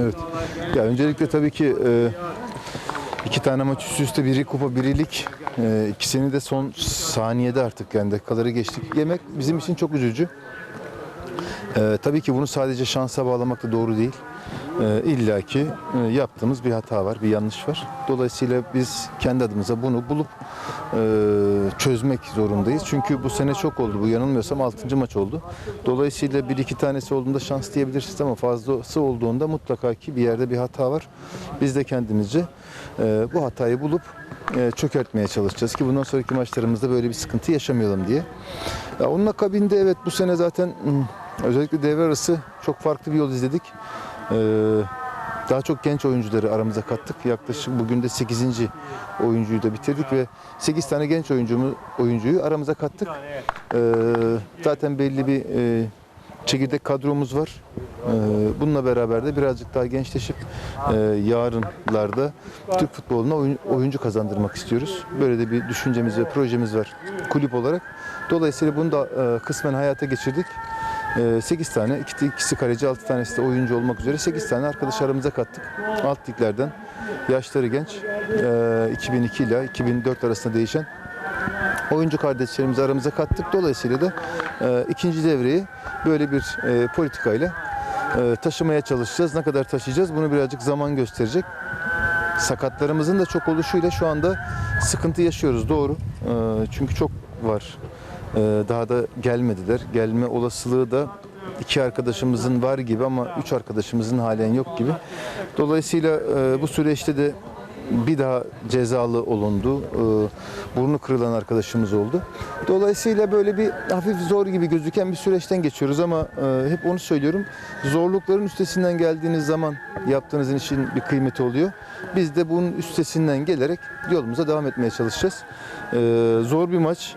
Evet. Ya öncelikle tabii ki e, iki tane maç üst üste biri kupa biri lig. E, ikisini de son saniyede artık yani dakikaları geçtik. Yemek bizim için çok üzücü. E, tabii ki bunu sadece şansa bağlamak da doğru değil. E, ki e, yaptığımız bir hata var, bir yanlış var. Dolayısıyla biz kendi adımıza bunu bulup e, çözmek zorundayız. Çünkü bu sene çok oldu. Bu yanılmıyorsam 6. maç oldu. Dolayısıyla bir iki tanesi olduğunda şans diyebilirsiniz ama fazlası olduğunda mutlaka ki bir yerde bir hata var. Biz de kendimizce e, bu hatayı bulup e, çökertmeye çalışacağız ki bundan sonraki maçlarımızda böyle bir sıkıntı yaşamayalım diye. Ya onun akabinde evet bu sene zaten özellikle devre arası çok farklı bir yol izledik. Ee, daha çok genç oyuncuları aramıza kattık. Yaklaşık bugün de 8. oyuncuyu da bitirdik ve 8 tane genç oyuncumu, oyuncuyu aramıza kattık. Ee, zaten belli bir e, çekirdek kadromuz var. Ee, bununla beraber de birazcık daha gençleşip e, yarınlarda Türk futboluna oyun- oyuncu kazandırmak istiyoruz. Böyle de bir düşüncemiz ve projemiz var kulüp olarak. Dolayısıyla bunu da e, kısmen hayata geçirdik. 8 tane, ikisi, kaleci, 6 tanesi de oyuncu olmak üzere 8 tane arkadaş aramıza kattık. Alt liglerden, yaşları genç, e, 2002 ile 2004 arasında değişen oyuncu kardeşlerimizi aramıza kattık. Dolayısıyla da e, ikinci devreyi böyle bir politikayla taşımaya çalışacağız. Ne kadar taşıyacağız bunu birazcık zaman gösterecek. Sakatlarımızın da çok oluşuyla şu anda sıkıntı yaşıyoruz doğru. Çünkü çok var. E, daha da gelmediler. Gelme olasılığı da iki arkadaşımızın var gibi ama üç arkadaşımızın halen yok gibi. Dolayısıyla e, bu süreçte de bir daha cezalı olundu. E, burnu kırılan arkadaşımız oldu. Dolayısıyla böyle bir hafif zor gibi gözüken bir süreçten geçiyoruz ama e, hep onu söylüyorum. Zorlukların üstesinden geldiğiniz zaman yaptığınız işin bir kıymeti oluyor. Biz de bunun üstesinden gelerek yolumuza devam etmeye çalışacağız. Zor bir maç.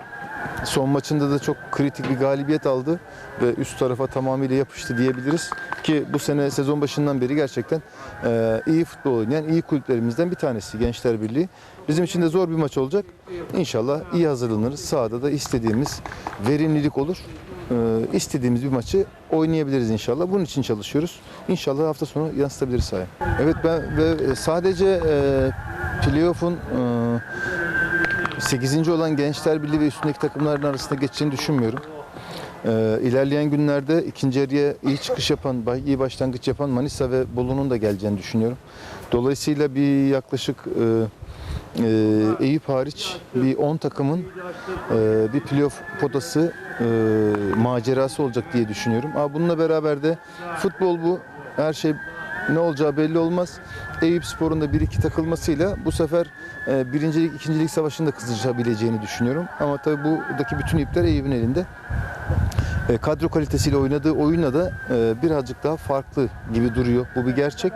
Son maçında da çok kritik bir galibiyet aldı ve üst tarafa tamamıyla yapıştı diyebiliriz. Ki bu sene sezon başından beri gerçekten e, iyi futbol oynayan iyi kulüplerimizden bir tanesi Gençler Birliği. Bizim için de zor bir maç olacak. İnşallah iyi hazırlanırız. Sahada da istediğimiz verimlilik olur. E, istediğimiz bir maçı oynayabiliriz inşallah. Bunun için çalışıyoruz. İnşallah hafta sonu yansıtabiliriz sahaya. Evet ben ve sadece e, playoff'un e, 8. olan Gençler Birliği ve üstündeki takımların arasında geçeceğini düşünmüyorum. Ee, ilerleyen günlerde ikinci yarıya iyi çıkış yapan, iyi başlangıç yapan Manisa ve Bolu'nun da geleceğini düşünüyorum. Dolayısıyla bir yaklaşık e, e, Eyüp hariç bir 10 takımın e, bir playoff potası e, macerası olacak diye düşünüyorum. Ama bununla beraber de futbol bu. Her şey ne olacağı belli olmaz. Eyüp Spor'un da bir iki takılmasıyla bu sefer e, birincilik, ikincilik savaşında kızışabileceğini düşünüyorum. Ama tabii buradaki bütün ipler Eyüp'ün elinde. E, kadro kalitesiyle oynadığı oyunla da e, birazcık daha farklı gibi duruyor. Bu bir gerçek.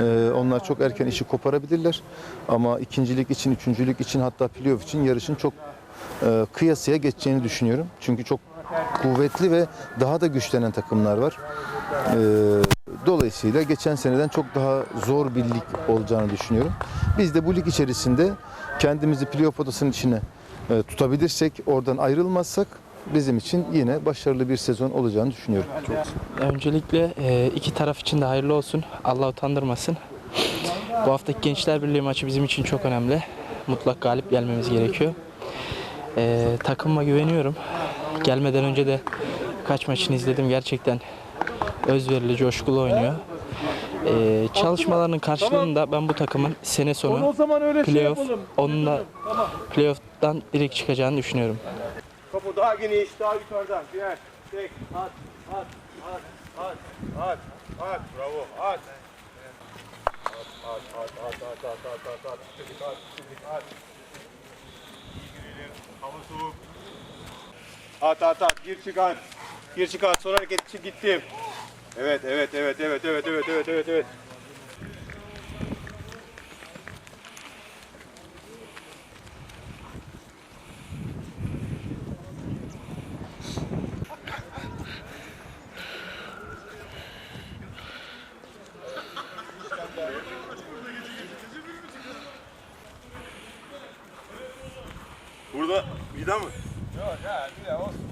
E, onlar çok erken işi koparabilirler. Ama ikincilik için, üçüncülük için hatta playoff için yarışın çok e, kıyasıya geçeceğini düşünüyorum. Çünkü çok kuvvetli ve daha da güçlenen takımlar var. E, dolayısıyla geçen seneden çok daha zor bir lig olacağını düşünüyorum. Biz de bu lig içerisinde kendimizi playoff odasının içine e, tutabilirsek, oradan ayrılmazsak bizim için yine başarılı bir sezon olacağını düşünüyorum. Öncelikle e, iki taraf için de hayırlı olsun. Allah utandırmasın. Bu haftaki Gençler Birliği maçı bizim için çok önemli. Mutlak galip gelmemiz gerekiyor. E, takımıma güveniyorum. Gelmeden önce de kaç maçını izledim. Gerçekten özverili, coşkulu oynuyor. Ee, çalışmalarının karşılığında ben bu takımın sene sonu şey playoff, onunla playoff'tan direkt çıkacağını düşünüyorum. Topu daha geniş, daha yukarıdan. Güner, çek, at, at, at, at, at, at, bravo, at. At, at, at, at, at, at, at, at, çizik at, çizik at. Hava soğuk. At, at, at, gir çık at. Gir çık at, sonra hareket için gittim. Evet, evet, evet, evet, evet, evet, evet, evet, evet. Burada vida mı? Yok ya, vida olsun.